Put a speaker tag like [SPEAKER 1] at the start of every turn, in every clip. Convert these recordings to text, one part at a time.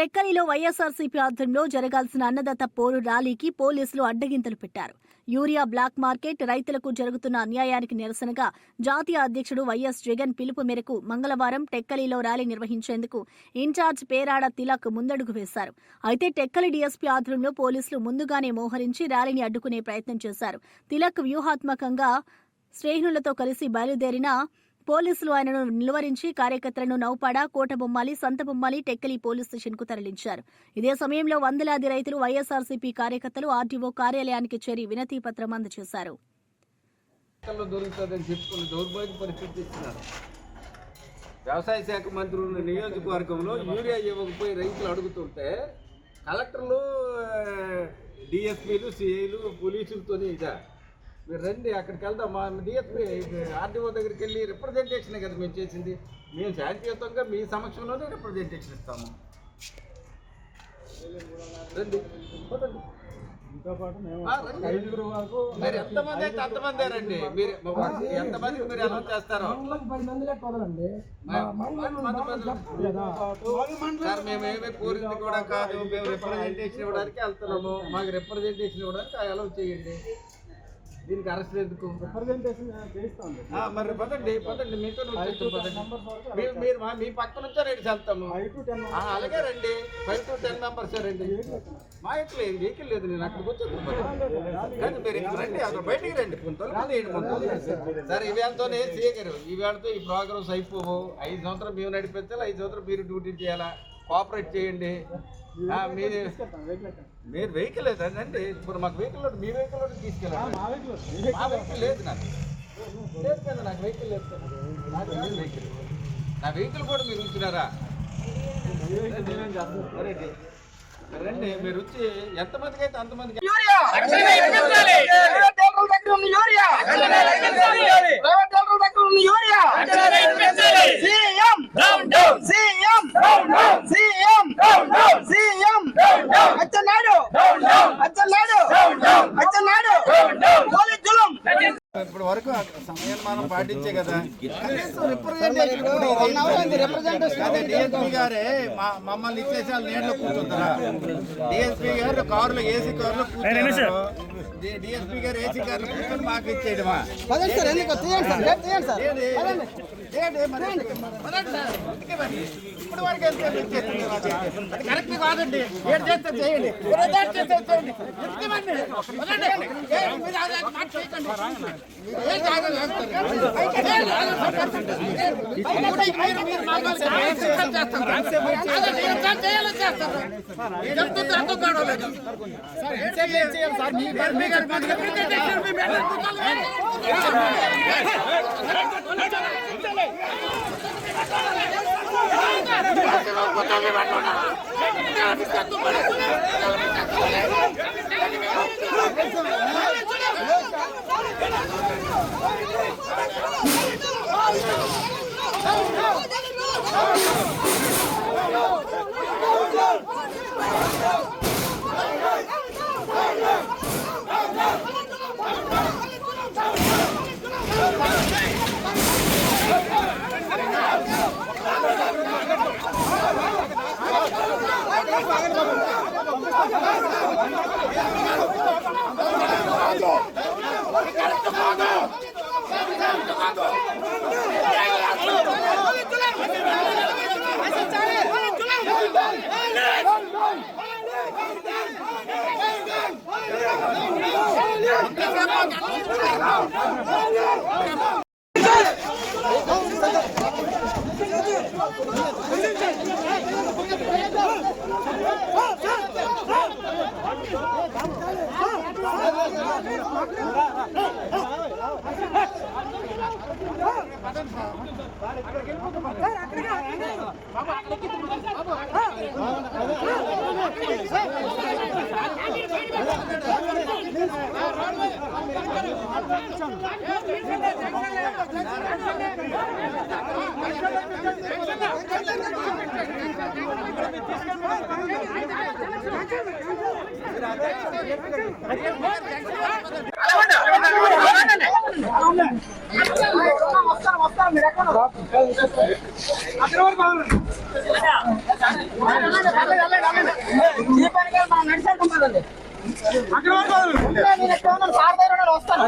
[SPEAKER 1] టెక్కలిలో వైఎస్ఆర్సీపీ ఆధ్వర్యంలో జరగాల్సిన అన్నదాత పోరు ర్యాలీకి పోలీసులు అడ్డగింతలు పెట్టారు. యూరియా బ్లాక్ మార్కెట్ రైతులకు జరుగుతున్న అన్యాయానికి నిరసనగా జాతీయ అధ్యక్షుడు వైఎస్ జగన్ పిలుపు మేరకు మంగళవారం టెక్కలిలో ర్యాలీ నిర్వహించేందుకు ఇన్ఛార్జ్ పేరాడ తిలక్ ముందడుగు వేశారు. అయితే టెక్కలి డీఎస్పీ ఆధ్వర్యంలో పోలీసులు ముందుగానే మోహరించి ర్యాలీని అడ్డుకునే ప్రయత్నం చేశారు. తిలక్ వ్యూహాత్మకంగా శ్రేణులతో కలిసి బయలుదేరిన పోలీసులు ఆయనను నిలువరించి కార్యకర్తలను నౌపాడ కోటబొమ్మాలి సంతబొమ్మాలి టెక్కలి పోలీస్ స్టేషన్కు తరలించారు. ఇదే సమయంలో వందలాది రైతులు వైఎస్ఆర్సీపీ కార్యకర్తలు ఆర్టీఓ కార్యాలయానికి చేరి వినతి పత్రం అందజేశారు.
[SPEAKER 2] వ్యవసాయ శాఖ మంత్రి ఉన్న నియోజకవర్గంలో యూరియా ఇవ్వకపోయి రైతులు అడుగుతుంటే కలెక్టర్లు డిఎస్పీలు సిఐలు పోలీసులతోనే ఇదా? మీరు రండి అక్కడికి వెళ్దాం. మా డిఎస్పీ ఆర్డీఓ దగ్గరికి వెళ్ళి రిప్రజెంటేషన్ కదా మేము చేసింది. మేము శాంతియుతంగా మీ సమక్షంలోనే రిప్రజెంటేషన్ ఇస్తాము. రండి. మీరు ఎంతమంది అయితే అంతమంది రండి. మీరు ఎంతమంది మీరు ఎలా చేస్తారో. సార్ కోరింది కూడా కాదు. మేము రిప్రజెంటేషన్ ఇవ్వడానికి వెళ్తున్నాము. మాకు రిప్రజెంటేషన్ ఇవ్వడానికి అలౌ చేయండి. దీనికి అరెస్ట్ ఎందుకు? మరి పదండి పదండి మీతో పదండి. మీరు మా పక్క నుంచే రేటు వెళ్తాము అలాగే రండి. ఫైవ్ టు టెన్ మెంబర్స్ రండి. మా ఇంట్లో ఏం వెహికల్ లేదు నేను అక్కడికి. కానీ మీరు ఇక్కడ రండి అక్కడ బయటికి రండి. కొంత సార్ ఈవేళతోనే చేయగలరు. ఈవేళతో ఈ ప్రోగ్రామ్స్ అయిపోవు ఐదు సంవత్సరాలు మేము నడిపించాలి ఐదు సంవత్సరాలు మీరు డ్యూటీ చేయాలా? కోఆపరేట్ చేయండి. మీరు మీరు వెహికల్ లేదండి ఇప్పుడు మాకు వెహికల్ లేదు. మీ వెహికల్ కూడా తీసుకెళ్ళాలి
[SPEAKER 3] మా వెహికల్
[SPEAKER 2] లేదు నాకు. లేదు కదా నాకు వెహికల్ లేదు కదా. నాకు వెహికల్ నా వెహికల్ కూడా మీరు ఉంచినారా రండి. రండి. మీరు వచ్చి ఎంతమందికి అయితే అంతమందికి
[SPEAKER 4] urea! down down CM down down CM down down CM down down Achanado down down
[SPEAKER 2] Achanado వరకు సంయన్మానం పాటించే కదా. డిఎస్పీ గారే మా- మమ్మల్ని ఇచ్చేసి వాళ్ళు నీళ్ళు కూర్చుంటారా డిఎస్పీ గారు కారులో ఏసీ కారులో కూర్చున్నారు. డిఎస్పీ గారు ఏసీ కారులో కూర్చొని మాకు ఇచ్చేయడమా?
[SPEAKER 3] పదండి సార్ ఎందుకు తీయండి సార్ రేపు తీయండి సార్.
[SPEAKER 2] ఏంటి? ఏంటి మరి? పదండి సార్. అందుకే మరి. ఇప్పుడు వరకు కరెక్ట్ కాదండి. ఏడు చేస్తే చేయండి. చేస్తే చేయండి. ఎందుకమండి? పదండి. ఏ, మీరు అది అది Vamos lá, vamos lá. Go! చేయకండి. ఏం కాదు, చేస్తారు. మీరు- మీరు మాకు కాన్సెప్ట్ చేస్తారు. కాదండి, ఏం సార్ చేయాలో చేస్తారు. చెప్తుంది అర్థం కావడం లేదు. సార్, మీ గారు- మీ గారు మాకు representation మీ మీద
[SPEAKER 4] వస్తాను వస్తాను మీరు ఎక్కడ అక్కడ వరకు దీపానికి వెళ్ళి మనం నడిచేద్దాం పదండి. ఉంటే నేను ఎక్కడ ఉన్నాను, సార్ దగ్గర ఉన్నాను,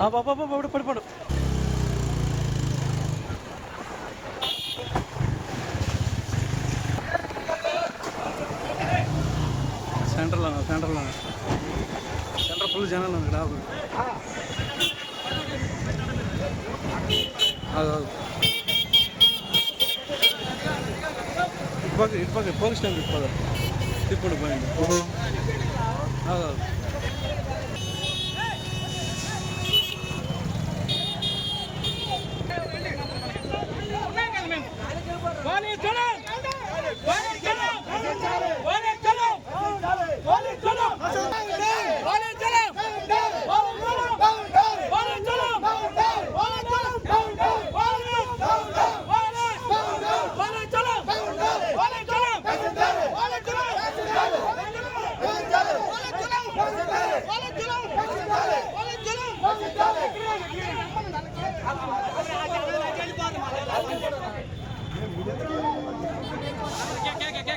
[SPEAKER 4] వస్తాను.
[SPEAKER 3] పడిపోడు సెంటర్లో సెంటర్లో సెంటర్ ఫుల్ జనాలు ఉంది డాబు. ఇటు పక్క ఇటు పక్క ఇటుపక్క పోలీస్ స్టేషన్ ఇటుపక్క తిప్పుడు పోయింది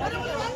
[SPEAKER 3] Hadi
[SPEAKER 4] bakalım.